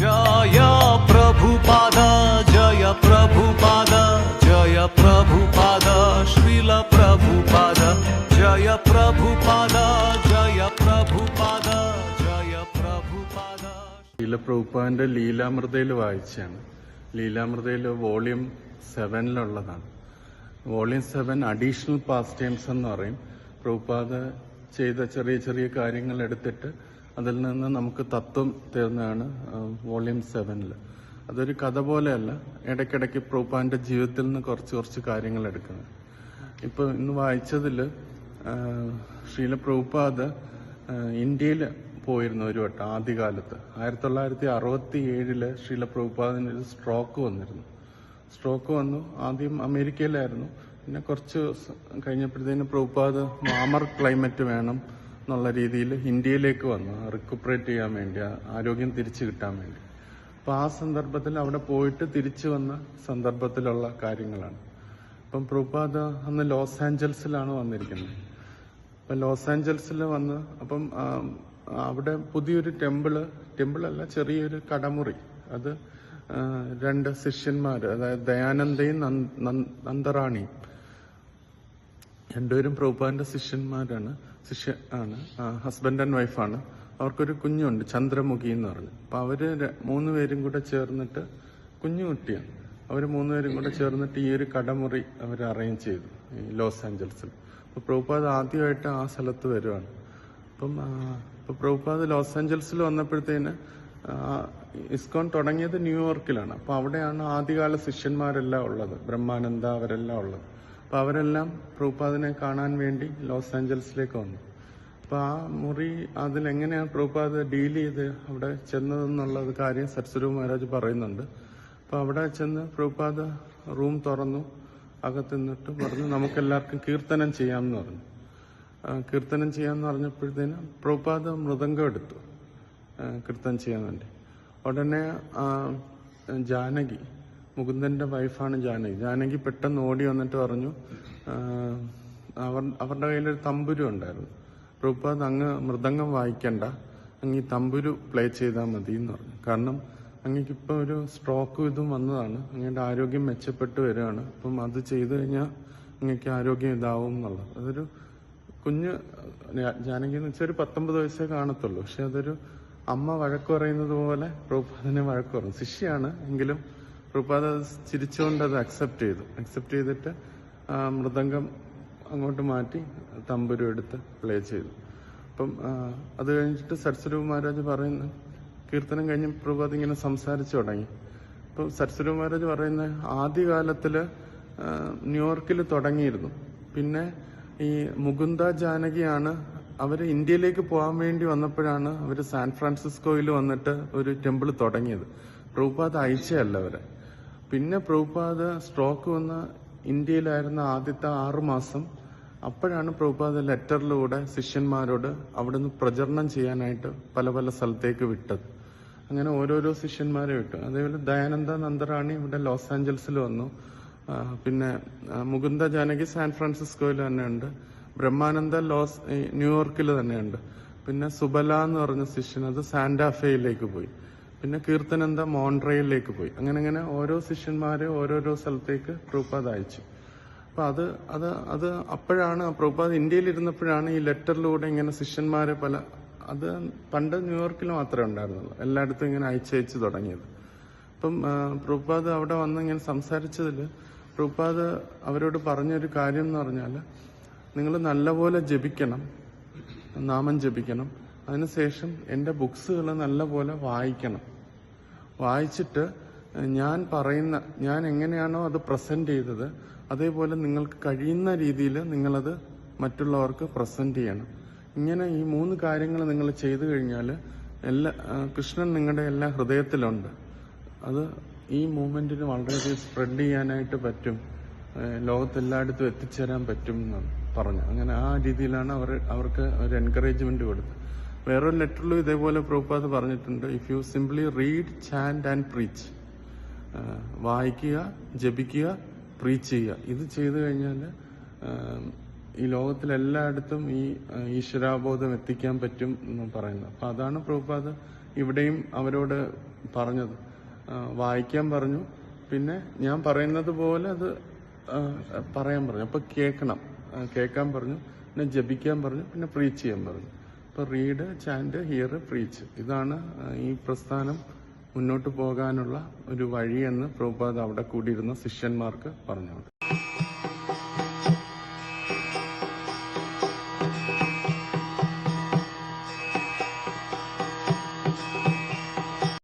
ജയ ജയ ജയ ജയ ജയ ജയ ലീലാമൃതയിൽ വായിച്ചാണ്. ലീലാമൃതയിൽ volume സെവനിലുള്ളതാണ്. Volume seven additional past times എന്ന് പറയും. പ്രഭുപാദ ചെയ്ത ചെറിയ ചെറിയ കാര്യങ്ങൾ എടുത്തിട്ട് അതിൽ നിന്ന് നമുക്ക് തത്വം തീർന്നതാണ് വോളിയം സെവനിൽ അതൊരു കഥ പോലെയല്ല ഇടയ്ക്കിടയ്ക്ക് പ്രൂപ്പാന്റെ ജീവിതത്തിൽ നിന്ന് കുറച്ച് കുറച്ച് കാര്യങ്ങൾ എടുക്കുന്നത്. ഇപ്പൊ ഇന്ന് വായിച്ചതിൽ ശ്രീല പ്രൂപ്പാദ് ഇന്ത്യയിൽ പോയിരുന്നു ഒരു വട്ടം ആദ്യകാലത്ത്. ആയിരത്തി തൊള്ളായിരത്തി അറുപത്തി ഏഴിൽ ശ്രീല പ്രഭുപാദിന് ഒരു സ്ട്രോക്ക് വന്നിരുന്നു. സ്ട്രോക്ക് വന്നു. ആദ്യം അമേരിക്കയിലായിരുന്നു. പിന്നെ കുറച്ച് കഴിഞ്ഞപ്പോഴത്തേന് പ്രഭുപാദ് വാമർ ക്ലൈമറ്റ് വേണം എന്നുള്ള രീതിയിൽ ഇന്ത്യയിലേക്ക് വന്നു. റിക്കുപ്പറേറ്റ് ചെയ്യാൻ വേണ്ടി ആരോഗ്യം തിരിച്ചു കിട്ടാൻ വേണ്ടി. അപ്പൊ ആ സന്ദർഭത്തിൽ അവിടെ പോയിട്ട് തിരിച്ചു വന്ന സന്ദർഭത്തിലുള്ള കാര്യങ്ങളാണ്. അപ്പം പ്രഭുപാദ അന്ന് ലോസ് ആഞ്ചൽസിലാണ് വന്നിരിക്കുന്നത്. അപ്പം ലോസ് ആഞ്ചൽസിൽ വന്ന് അപ്പം അവിടെ പുതിയൊരു ടെമ്പിൾ ടെമ്പിളല്ല ചെറിയൊരു കടമുറി. അത് രണ്ട് ശിഷ്യന്മാർ അതായത് ദയാനന്ദയും നന്ദ- നന്ദ- നന്ദറാണിയും. രണ്ടുപേരും പ്രഭുപാന്റെ ശിഷ്യന്മാരാണ്. ശിഷ്യ ആണ്. ഹസ്ബൻഡ് ആൻഡ് വൈഫാണ് അവർക്കൊരു കുഞ്ഞുണ്ട് ചന്ദ്രമുഖി എന്ന് പറഞ്ഞു. അപ്പൊ അവർ മൂന്ന് പേരും കൂടെ ചേർന്നിട്ട് കുഞ്ഞു കുട്ടിയാണ്. അവർ മൂന്നുപേരും കൂടെ ചേർന്നിട്ട് ഈ ഒരു കടമുറി അവർ അറേഞ്ച് ചെയ്തു ലോസ് ആഞ്ചൽസിൽ. അപ്പൊ പ്രഭുപാദ് ആദ്യമായിട്ട് ആ സ്ഥലത്ത് വരുവാണ്. അപ്പം ഇപ്പൊ പ്രഭുപാദ് ലോസ് ആഞ്ചൽസിൽ വന്നപ്പോഴത്തേന് ഇസ്കോൺ തുടങ്ങിയത് ന്യൂയോർക്കിലാണ്. അപ്പൊ അവിടെയാണ് ആദ്യകാല ശിഷ്യന്മാരെല്ലാം ഉള്ളത്. ബ്രഹ്മാനന്ദ അവരെല്ലാം ഉള്ളത്. അപ്പൊ അവരെല്ലാം പ്രൂപ്പാദിനെ കാണാൻ വേണ്ടി ലോസ് ആഞ്ചൽസിലേക്ക് വന്നു. അപ്പോൾ ആ മുറി അതിലെങ്ങനെയാണ് പ്രൂപ്പാദ് ഡീൽ ചെയ്ത് അവിടെ ചെന്നതെന്നുള്ളത് കാര്യം സത്സരു മഹാരാജ് പറയുന്നുണ്ട്. അപ്പോൾ അവിടെ ചെന്ന് പ്രൂപ്പാദ് റൂം തുറന്നു അകത്ത് നിന്നിട്ട് പറഞ്ഞു നമുക്കെല്ലാവർക്കും കീർത്തനം ചെയ്യാമെന്ന് പറഞ്ഞു. കീർത്തനം ചെയ്യാമെന്ന് പറഞ്ഞപ്പോഴത്തേന് പ്രൂപ്പാദ് മൃദംഗം എടുത്തു കീർത്തനം ചെയ്യാൻ വേണ്ടി. ഉടനെ ജാനകി മുകുന്ദന്റെ വൈഫാണ് ജാനകി. ജാനകി പെട്ടെന്ന് ഓടി വന്നിട്ട് പറഞ്ഞു അവർ അവരുടെ കയ്യിലൊരു തമ്പുരു ഉണ്ടായിരുന്നു. പ്രഭുപാദ് അങ്ങ് മൃദംഗം വായിക്കണ്ട അങ്ങ് ഈ തമ്പുരു പ്ലേ ചെയ്താൽ മതി എന്ന് പറഞ്ഞു. കാരണം അങ്ങേക്ക് ഇപ്പോൾ ഒരു സ്ട്രോക്കും ഇതും വന്നതാണ്. അങ്ങയുടെ ആരോഗ്യം മെച്ചപ്പെട്ടു വരികയാണ്. അപ്പം അത് ചെയ്തു കഴിഞ്ഞാൽ അങ്ങേക്ക് ആരോഗ്യം ഇതാവും എന്നുള്ളത്. അതൊരു കുഞ്ഞ് ജാനകി എന്ന് വെച്ചാൽ ഒരു പത്തൊമ്പത് വയസ്സേ കാണത്തുള്ളൂ. പക്ഷെ അതൊരു അമ്മ വഴക്ക് പറയുന്നത് പോലെ പ്രഭുപാദിനെ വഴക്ക് പറയും ശിഷ്യാണ് എങ്കിലും പ്രഭുപാദ് ചിരിച്ചുകൊണ്ട് അത് അക്സെപ്റ്റ് ചെയ്തു. അക്സെപ്റ്റ് ചെയ്തിട്ട് മൃദംഗം അങ്ങോട്ട് മാറ്റി തമ്പുരു എടുത്ത് പ്ലേ ചെയ്തു. അപ്പം അത് കഴിഞ്ഞിട്ട് സരസ്വരൂപ മഹാരാജ് പറയുന്ന കീർത്തനം കഴിഞ്ഞ് പ്രഭുപാദ് ഇങ്ങനെ സംസാരിച്ചു തുടങ്ങി. അപ്പോൾ സരസ്വരൂപ മഹാരാജ് പറയുന്ന ആദ്യകാലത്തിൽ ന്യൂയോർക്കിൽ തുടങ്ങിയിരുന്നു. പിന്നെ ഈ മുകുന്ദ ജാനകിയാണ് അവർ ഇന്ത്യയിലേക്ക് പോകാൻ വേണ്ടി വന്നപ്പോഴാണ് അവർ സാൻ ഫ്രാൻസിസ്കോയിൽ വന്നിട്ട് ഒരു ടെമ്പിൾ തുടങ്ങിയത്. പ്രഭുപാദ് അയച്ചയല്ല അവരെ. പിന്നെ പ്രഭുപാദ സ്ട്രോക്ക് വന്ന ഇന്ത്യയിലായിരുന്ന ആദ്യത്തെ ആറുമാസം അപ്പോഴാണ് പ്രഭുപാദ ലെറ്ററിലൂടെ ശിഷ്യന്മാരോട് അവിടുന്ന് പ്രചരണം ചെയ്യാനായിട്ട് പല പല സ്ഥലത്തേക്ക് വിട്ടത്. അങ്ങനെ ഓരോരോ ശിഷ്യന്മാരെ വിട്ടു. അതേപോലെ ദയാനന്ദ നന്ദറാണി ഇവിടെ ലോസ് ആഞ്ചൽസിൽ വന്നു. പിന്നെ മുകുന്ദ ജാനകി സാൻ ഫ്രാൻസിസ്കോയിൽ തന്നെയുണ്ട്. ബ്രഹ്മാനന്ദ ലോസ് ന്യൂയോർക്കിൽ തന്നെയുണ്ട്. പിന്നെ സുബല എന്ന് പറഞ്ഞ ശിഷ്യൻ അത് സാന്റാഫേയിലേക്ക് പോയി. പിന്നെ കീർത്തനന്ത? മോൺട്രയിലേക്ക് പോയി. അങ്ങനെ അങ്ങനെ ഓരോ ശിഷ്യന്മാരെ ഓരോരോ സ്ഥലത്തേക്ക് പ്രഭുപാദ് അയച്ചു. അപ്പൊ അത് അത് അത് അപ്പോഴാണ് പ്രഭുപാദ് ഇന്ത്യയിൽ ഇരുന്നപ്പോഴാണ് ഈ ലെറ്ററിലൂടെ ഇങ്ങനെ ശിഷ്യന്മാരെ പല അത് പണ്ട് ന്യൂയോർക്കിൽ മാത്രമേ ഉണ്ടായിരുന്നുള്ളൂ. എല്ലായിടത്തും ഇങ്ങനെ അയച്ചയച്ച് തുടങ്ങിയത്. അപ്പം പ്രൂപ്പാദ് അവിടെ വന്ന് ഇങ്ങനെ സംസാരിച്ചതിൽ പ്രഭുപാദ് അവരോട് പറഞ്ഞൊരു കാര്യം എന്ന് പറഞ്ഞാൽ നിങ്ങൾ നല്ലപോലെ ജപിക്കണം. നാമം ജപിക്കണം. അതിനുശേഷം എന്റെ ബുക്സുകൾ നല്ലപോലെ വായിക്കണം. വായിച്ചിട്ട് ഞാൻ പറയുന്ന ഞാൻ എങ്ങനെയാണോ അത് പ്രസന്റ് ചെയ്തത് അതേപോലെ നിങ്ങൾക്ക് കഴിയുന്ന രീതിയിൽ നിങ്ങളത് മറ്റുള്ളവർക്ക് പ്രസന്റ് ചെയ്യണം. ഇങ്ങനെ ഈ മൂന്ന് കാര്യങ്ങൾ നിങ്ങൾ ചെയ്തു കഴിഞ്ഞാൽ എല്ലാ കൃഷ്ണൻ നിങ്ങളുടെ എല്ലാ ഹൃദയത്തിലുണ്ട്. അത് ഈ മൂവ്മെന്റിന് വളരെയധികം സ്പ്രെഡ് ചെയ്യാനായിട്ട് പറ്റും. ലോകത്തെല്ലായിടത്തും എത്തിച്ചേരാൻ പറ്റും എന്ന് പറഞ്ഞു. അങ്ങനെ ആ രീതിയിലാണ് അവർ അവർക്ക് ഒരു എൻകറേജ്മെന്റ് കൊടുത്തത്. വേറൊരു ലെറ്ററിലും ഇതേപോലെ പ്രഭുപാദ് പറഞ്ഞിട്ടുണ്ട്. If you simply read chant and preach വായിക്കുക ജപിക്കുക പ്രീച്ച് ചെയ്യുക. ഇത് ചെയ്തു കഴിഞ്ഞാൽ ഈ ലോകത്തിലെല്ലായിടത്തും ഈ ഈശ്വരാബോധം എത്തിക്കാൻ പറ്റും എന്ന് പറയുന്നത്. അപ്പം അതാണ് പ്രഭുപാദ് ഇവിടെയും അവരോട് പറഞ്ഞത്. വായിക്കാൻ പറഞ്ഞു. പിന്നെ ഞാൻ പറയുന്നത് പോലെ അത് പറയാൻ പറഞ്ഞു. അപ്പം കേൾക്കണം. കേൾക്കാൻ പറഞ്ഞു. പിന്നെ ജപിക്കാൻ പറഞ്ഞു. പിന്നെ പ്രീച്ച് ചെയ്യാൻ പറഞ്ഞു. അപ്പൊ റീഡ് ചാൻഡ് ഹിയർ പ്രീച്ച് ഇതാണ് ഈ പ്രസ്ഥാനം മുന്നോട്ട് പോകാനുള്ള ഒരു വഴിയെന്ന് പ്രഭുപാദ് അവിടെ കൂടിയിരുന്ന ശിഷ്യന്മാർക്ക് പറഞ്ഞു